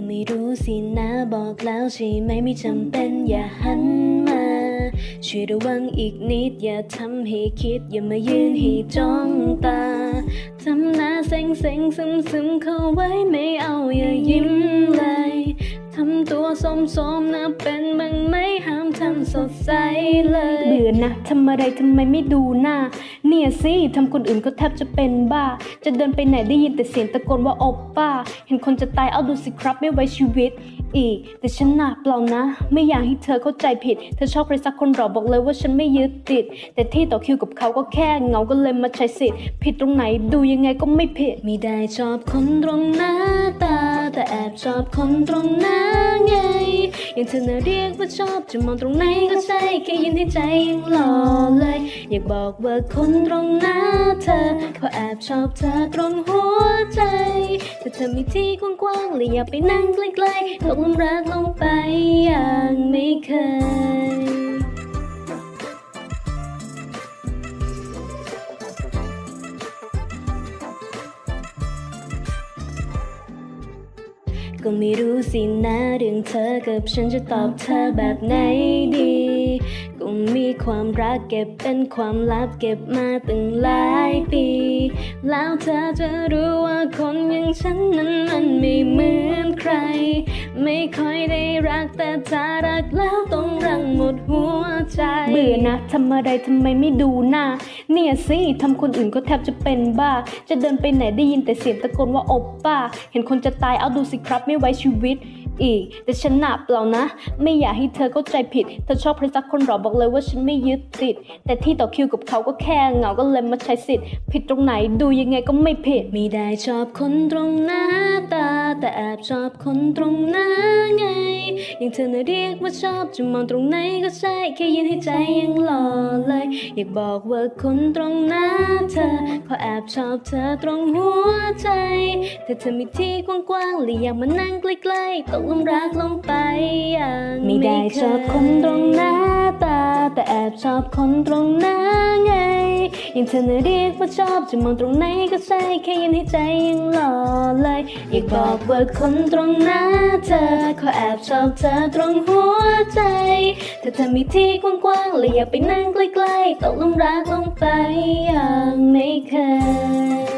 ก็ไม่รู้สินะบอกแล้วใช่ไหมไม่จำเป็นอย่าหันมา ช่วยระวังอีกนิด อย่าทำให้คิด อย่ามายืนให้จ้องตา ทำหน้าเซ็งเซ็งซึมซึมเข้าไว้ไม่เอาอย่ายิ้มเลย สมสมๆนะเป็นบ้างไหมห้ามทำสดใสเลยเบื่อนะทำอะไรทำไมไม่ดูหน้า เนี่ยสิทำคนอื่นก็แทบจะเป็นบ้า จะเดินไปไหนได้ยินแต่เสียงตะโกนว่าโอปป้า เห็นคนจะตายเอาดูสิครับไม่ไว้ชีวิต อีก แต่ฉันหนักเปล่านะ ไม่อยากให้เธอเข้าใจผิด เธอชอบใครสักคนหรอบอกเลยว่าฉันไม่ยึดติด แต่ที่ต่อคิวกับเขาก็แค่เหงาก็เลยมาใช้สิทธิ์ผิดตรงไหนดูยังไงก็ไม่ผิดไม่ได้ชอบคนตรงหน้าตา แต่แอบชอบคนตรงหน้าไงอย่างเธอน่ะเรียกว่าชอบจะมองตรงไหนก็ใช่แค่ยินให้ใจยังหล่อเลย อยากบอกว่าคนตรงหน้าเธอเพราะแอบชอบเธอตรงหัวใจ แต่เธอมีที่กว้างๆเลยอยากไปนั่งใกล้ๆตกหลุมรักลงไปอย่างไม่เคย ก็ไม่รู้สินะเรื่องเธอกับฉันจะตอบเธอแบบไหนดี ก็มีความรักเก็บเป็นความลับเก็บมาตั้งหลายปี แล้วเธอจะรู้ว่าคนอย่างฉันนั้นมันไม่เหมือนใคร ไม่ค่อยได้รักแต่ถ้ารักแล้วต้อง รังหมดหัวใจเบื่อนะทำอะไรทำไมไม่ดูหน้า เนี่ยสิทำคนอื่นก็แทบจะเป็นบ้า จะเดินไปไหนได้ยินแต่เสียงตะโกนว่าโอปป้า เห็นคนจะตายเอาดูสิครับไม่ไว้ชีวิตอีก แต่ฉันหนักเปล่านะ ไม่อยากให้เธอเข้าใจผิด เธอชอบใครสักคนหรอบอกเลยว่าฉันไม่ยึดติด แต่ที่ต่อคิวกับเขาก็แค่เหงาก็เลยมาใช้สิทธิ์ ผิดตรงไหนดูยังไงก็ไม่ผิดไม่ได้ชอบคนตรงหน้าตา แต่แอบชอบคนตรงหน้าไง อย่างเธอน่ะเรียกว่าชอบจะมองตรงไหนก็ใช่แค่ยืนให้ใจยังหล่อเลย อยากบอกว่าคนตรงหน้าเธอพราะแอบชอบเธอตรงหัวใจแต่เธอมีที่กว้างๆเลยอยากมานั่งใกล้ๆตกลุมรักลงไปอย่างไม่ได้ชอบคนตรงหน้าตา แต่แอบชอบคนตรงหน้าไง ย่งเธอน่ะเรียกว่าชอบจะมองตรงไหนก็ใช่แค่ยันให้ใจยังหล่อเลย อยากบอกว่าคนตรงหน้าเธอขอแอบชอบเธอตรงหัวใจแต่เธอมีที่กว้างๆเลยอยากไปนั่งใกล้ๆตกลุมรักลงไปอย่างไม่เคย